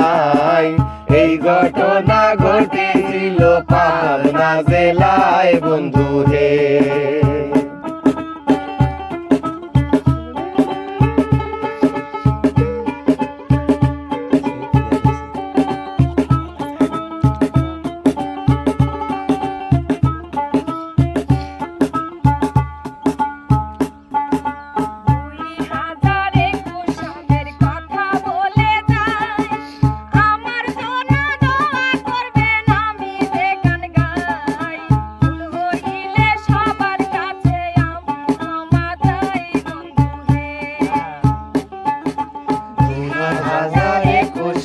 জানাই এই ঘটনা ঘটেছিল পাবনা জেলায়। বন্ধু হে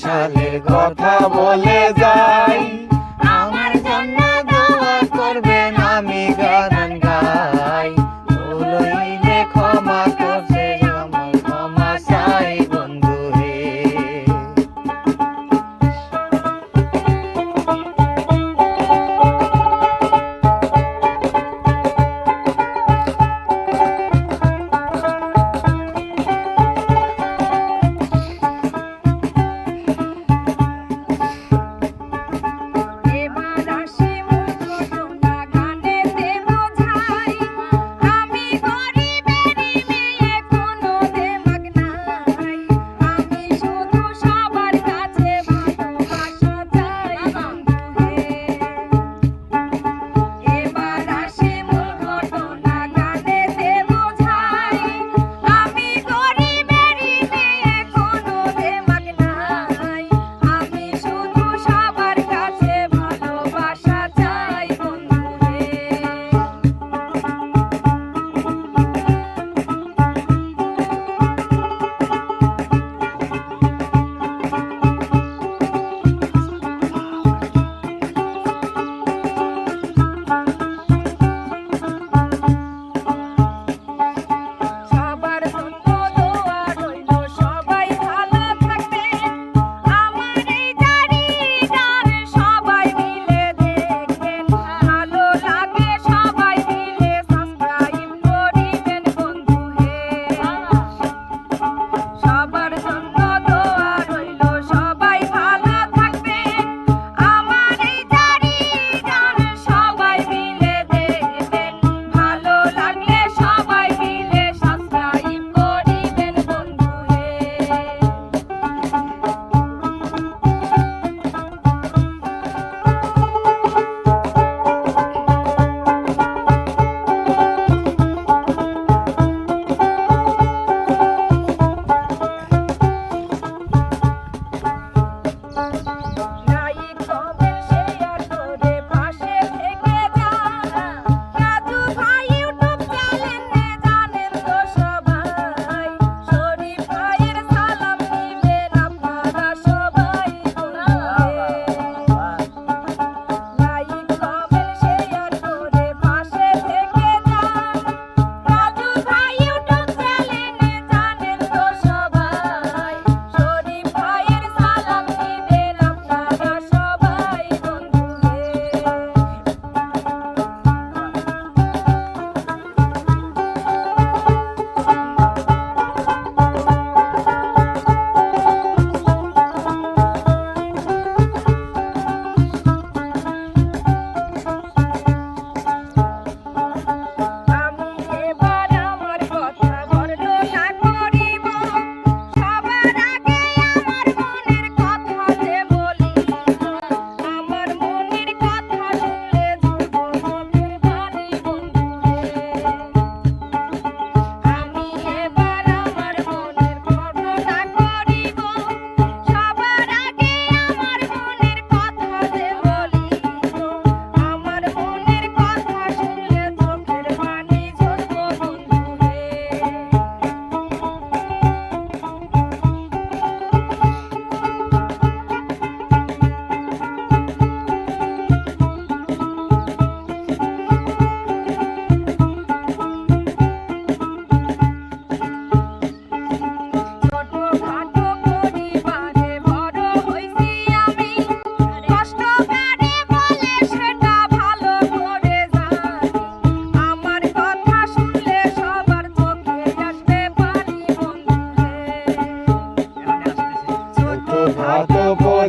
সালের কথা বলে যায়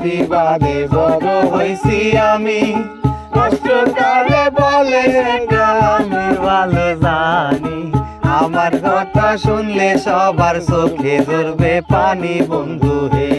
বিবাদে বড় হয়েছি আমি। কষ্টকালে বলে আমি ভালো জানি। আমার কথা শুনলে সবার চোখে ধরবে পানি, বন্ধু হে।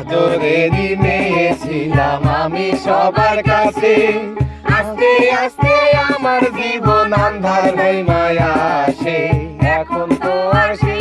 আদরে মেয়েছিলাম আমি সবার কাছে। আস্তে আস্তে আমার জীবন আন্ধার মায়া আসে। এখন তো আসে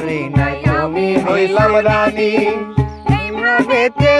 পারি নাই আমি হইলাম রানী। ভেতে